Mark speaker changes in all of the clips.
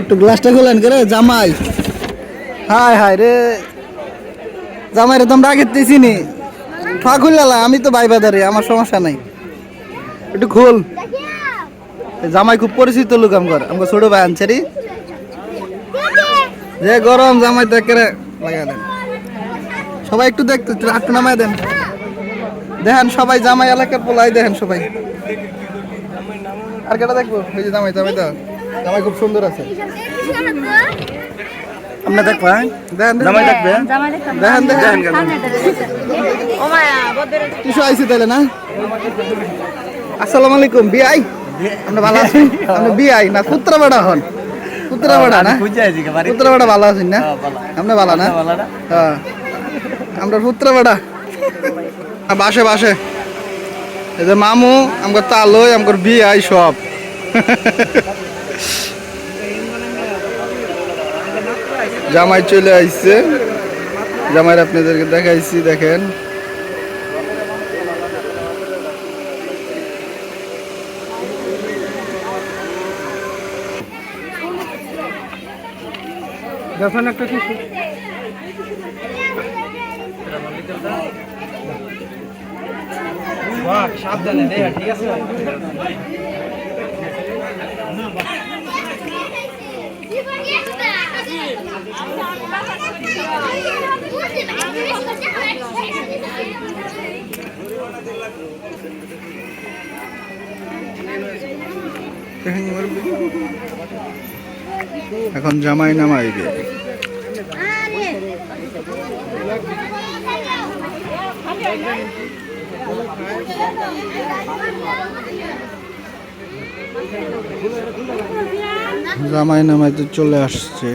Speaker 1: একটু গ্লাসটা খোলেন করে, জামাই। হাই হাই রে। জামাই রে তোমরা আগে চিনি। ফা খুললা আমি তো ভাই বাদারে আমার সমস্যা নাই। একটু খোল। জামাই খুব পরিচিত লোক আমার আমার ছোট ভাই আনছে রে। যে গরম, জামাই তো একেবারে লাগা দেন। সবাই একটু দেখতে, একটু নামায় দেন। দেখেন সবাই জামাই এলাকার পোলাই দেখেন সবাই। আর কেটা দেখব? এই যে জামাই জামাই তো। জামাই খুব সুন্দর আছে। আপনি দেখবেন দেখেন জামাই দেখবেন দেখেন দেখেন। কিছু আইসি তাহলে না? আসসালামু আলাইকুম বিআই? আপনি ভালো আছেন আপনি বিআই না পুত্র বেড়া হন। পুত্র বেড়া না? পুত্র বেড়া। ভালো আছেন না? আপনি ভালো। না? হ্যাঁ। আমরা পুত্র বেড়া বাসে বাসে এই যে মামু আমার তালই আমার বিআই সব। জামাই চলে আইছে। জামাইয়ের আপনাদেরকে দেখাইছি দেখেন।
Speaker 2: দেখেন একটা কিছু সাবধানে ঠিক আছে।
Speaker 1: এখন জামাই নামাইবে জামাই নামাইতে চলে আসছে।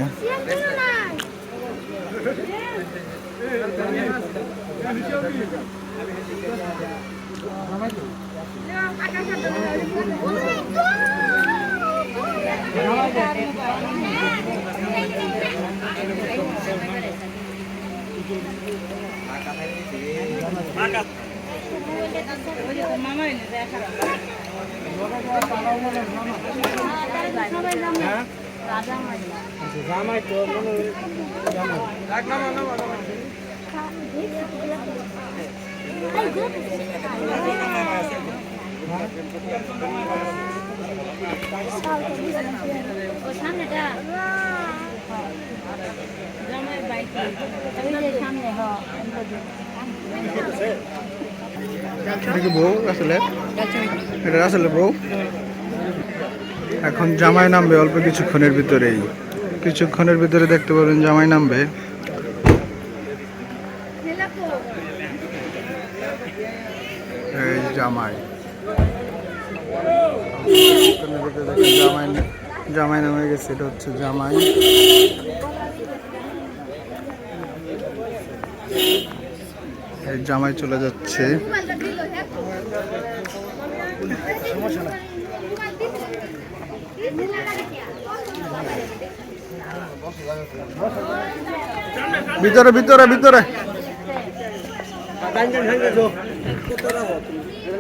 Speaker 2: জামাই তো মনে হয় জামাই
Speaker 1: বউ আসলে? এটা আসলে বউ? এখন জামাই নামবে অল্প কিছুক্ষণের ভিতরেই। কিছুক্ষণের ভিতরে দেখতে পাবেন জামাই নামবে। জামাই। জামাই জামাই নামে গেছে এটা হচ্ছে জামাই। জামাই চলে যাচ্ছে। ভিতরে ভিতরে ভিতরে।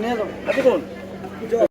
Speaker 2: গান যাব। গান